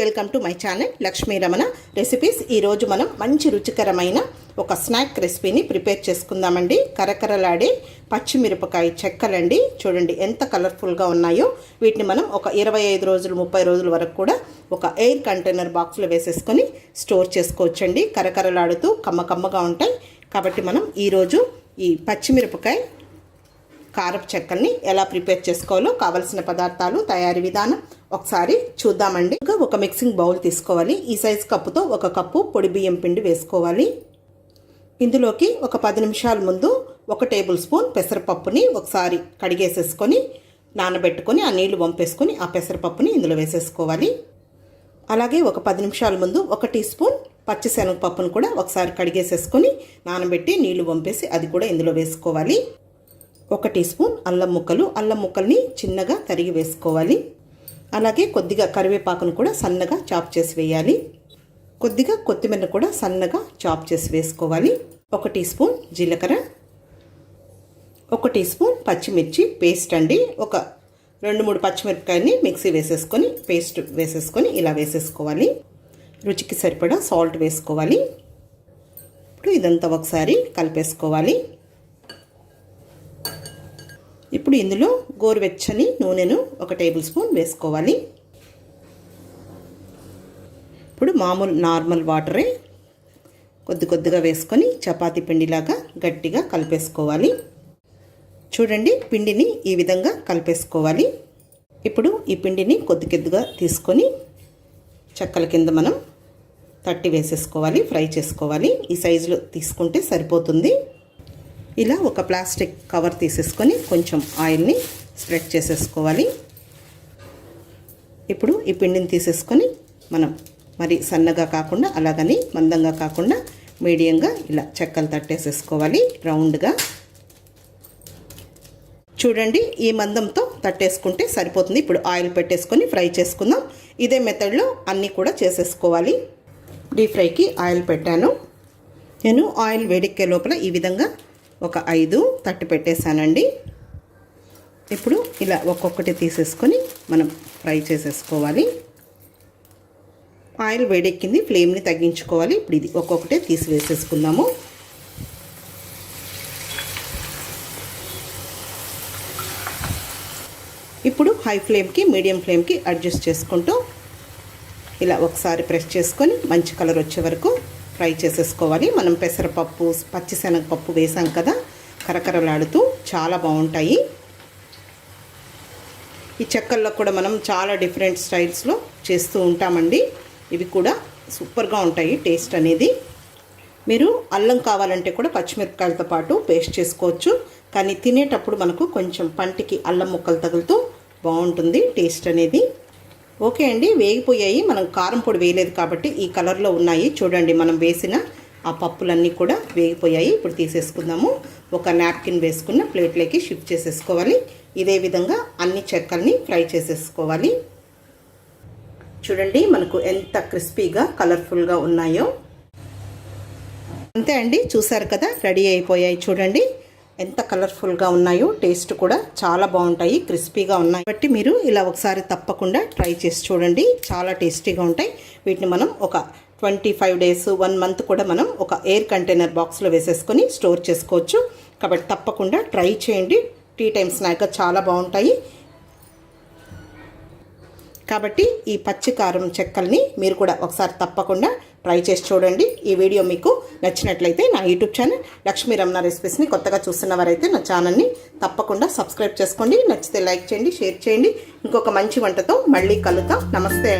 Welcome to my channel Lakshmi Ramana recipes ఈరోజు మనం మంచి రుచికరమైన ఒక స్నాక్ రెసిపీని ప్రిపేర్ చేసుకుందామండి. కరకరలాడే పచ్చిమిరపకాయ చెక్కలండి. చూడండి ఎంత కలర్ఫుల్గా ఉన్నాయో. వీటిని మనం ఒక ఇరవై ఐదు రోజులు ముప్పై రోజుల వరకు కూడా ఒక ఎయిర్ కంటైనర్ బాక్స్లో వేసేసుకొని స్టోర్ చేసుకోవచ్చండి. కరకరలాడుతూ కమ్మ కమ్మగా ఉంటాయి. కాబట్టి మనం ఈరోజు ఈ పచ్చిమిరపకాయ కారపు చెక్కల్ని ఎలా ప్రిపేర్ చేసుకోవాలో కావలసిన పదార్థాలు తయారీ విధానం ఒకసారి చూద్దామండి. ఇంకా ఒక మిక్సింగ్ బౌల్ తీసుకోవాలి. ఈ సైజ్ కప్పుతో ఒక కప్పు పొడి బియ్యం పిండి వేసుకోవాలి. ఇందులోకి ఒక పది నిమిషాల ముందు ఒక టేబుల్ స్పూన్ పెసరపప్పుని ఒకసారి కడిగేసేసుకొని నానబెట్టుకొని ఆ నీళ్ళు వంపేసుకొని ఆ పెసరపప్పుని ఇందులో వేసేసుకోవాలి. అలాగే ఒక పది నిమిషాల ముందు ఒక టీ స్పూన్ పచ్చిశనగపప్పును కూడా ఒకసారి కడిగేసేసుకొని నానబెట్టి నీళ్ళు వంపేసి అది కూడా ఇందులో వేసుకోవాలి. ఒక టీ స్పూన్ అల్లం ముక్కలు. అల్లం ముక్కల్ని చిన్నగా తరిగి వేసుకోవాలి. అలాగే కొద్దిగా కరివేపాకును కూడా సన్నగా చాప్ చేసి వేయాలి. కొద్దిగా కొత్తిమీర కూడా సన్నగా చాప్ చేసి వేసుకోవాలి. ఒక టీ స్పూన్ జీలకర్ర ఒక టీ స్పూన్ పచ్చిమిర్చి పేస్ట్ అండి. ఒక రెండు మూడు పచ్చిమిరపకాయని మిక్సీ వేసేసుకొని పేస్ట్ వేసేసుకొని ఇలా వేసేసుకోవాలి. రుచికి సరిపడా సాల్ట్ వేసుకోవాలి. ఇప్పుడు ఇదంతా ఒకసారి కలిపేసుకోవాలి. ఇప్పుడు ఇందులో గోరువెచ్చని నూనెను ఒక టేబుల్ స్పూన్ వేసుకోవాలి. ఇప్పుడు మామూలు నార్మల్ వాటరే కొద్ది కొద్దిగా వేసుకొని చపాతీ పిండిలాగా గట్టిగా కలిపేసుకోవాలి. చూడండి పిండిని ఈ విధంగా కలిపేసుకోవాలి. ఇప్పుడు ఈ పిండిని కొద్ది కొద్దిగా తీసుకొని చెక్కల కింద మనం తట్టి వేసేసుకోవాలి ఫ్రై చేసుకోవాలి. ఈ సైజులో తీసుకుంటే సరిపోతుంది. ఇలా ఒక ప్లాస్టిక్ కవర్ తీసేసుకొని కొంచెం ఆయిల్ని స్ప్రెడ్ చేసేసుకోవాలి. ఇప్పుడు ఈ పిండిని తీసేసుకొని మనం మరి సన్నగా కాకుండా అలాగని మందంగా కాకుండా మీడియంగా ఇలా చెక్కలు తట్టేసేసుకోవాలి రౌండ్గా. చూడండి ఈ మందంతో తట్టేసుకుంటే సరిపోతుంది. ఇప్పుడు ఆయిల్ పెట్టేసుకొని ఫ్రై చేసుకుందాం. ఇదే మెథడ్లో అన్నీ కూడా చేసేసుకోవాలి. డీప్ ఫ్రైకి ఆయిల్ పెట్టాను. నేను ఆయిల్ వేడెక్కే లోపల ఈ విధంగా ఒక ఐదు తట్టు పెట్టేశానండి. ఇప్పుడు ఇలా ఒక్కొక్కటి తీసేసుకొని మనం ఫ్రై చేసేసుకోవాలి. ఆయిల్ వేడెక్కింది ఫ్లేమ్ని తగ్గించుకోవాలి. ఇప్పుడు ఇది ఒక్కొక్కటే తీసి వేసేసుకుందాము ఇప్పుడు హై ఫ్లేమ్కి మీడియం ఫ్లేమ్కి అడ్జస్ట్ చేసుకుంటూ ఇలా ఒకసారి ప్రెస్ చేసుకొని మంచి కలర్ వచ్చే వరకు ఫ్రై చేసేసుకోవాలి. మనం పెసరపప్పు పచ్చిశనగపప్పు వేసాం కదా కరకరలాడుతూ చాలా బాగుంటాయి. ఈ చెక్కల్లో కూడా మనం చాలా డిఫరెంట్ స్టైల్స్లో చేస్తూ ఉంటామండి. ఇవి కూడా సూపర్గా ఉంటాయి టేస్ట్ అనేది. మీరు అల్లం కావాలంటే కూడా పచ్చిమిరపకాయలతో పాటు పేస్ట్ చేసుకోవచ్చు. కానీ తినేటప్పుడు మనకు కొంచెం పంటికి అల్లం ముక్కలు తగులుతూ బాగుంటుంది టేస్ట్ అనేది. ఓకే అండి వేగిపోయాయి. మనం కారం పొడి వేయలేదు కాబట్టి ఈ కలర్లో ఉన్నాయి. చూడండి మనం వేసిన ఆ పప్పులన్నీ కూడా వేగిపోయాయి. ఇప్పుడు తీసేసుకుందాము. ఒక నాప్కిన్ వేసుకున్న ప్లేట్లోకి షిఫ్ట్ చేసేసుకోవాలి. ఇదే విధంగా అన్ని చెక్కల్ని ఫ్రై చేసేసుకోవాలి. చూడండి మనకు ఎంత క్రిస్పీగా కలర్ఫుల్గా ఉన్నాయో. అంతే అండి చూసారు కదా రెడీ అయిపోయాయి చూడండి. ఎంత కలర్ఫుల్గా ఉన్నాయో టేస్ట్ కూడా చాలా బాగుంటాయి క్రిస్పీగా ఉన్నాయి. కాబట్టి మీరు ఇలా ఒకసారి తప్పకుండా ట్రై చేసి చూడండి. చాలా టేస్టీగా ఉంటాయి. వీటిని మనం ఒక twenty five days one month కూడా మనం ఒక ఎయిర్ కంటైనర్ బాక్స్లో వేసేసుకొని స్టోర్ చేసుకోవచ్చు. కాబట్టి తప్పకుండా ట్రై చేయండి. టీ టైమ్ స్నాక్గా చాలా బాగుంటాయి. కాబట్టి ఈ పచ్చి కారం చెక్కల్ని మీరు కూడా ఒకసారి తప్పకుండా ట్రై చేసి చూడండి. ఈ వీడియో మీకు నచ్చినట్లయితే నా యూట్యూబ్ ఛానల్ లక్ష్మీ రమణ రెసిపీస్ని కొత్తగా చూస్తున్నవారైతే నా ఛానల్ని తప్పకుండా సబ్స్క్రైబ్ చేసుకోండి. నచ్చితే లైక్ చేయండి షేర్ చేయండి. ఇంకొక మంచి వంటతో మళ్ళీ కలుద్దాం. నమస్తే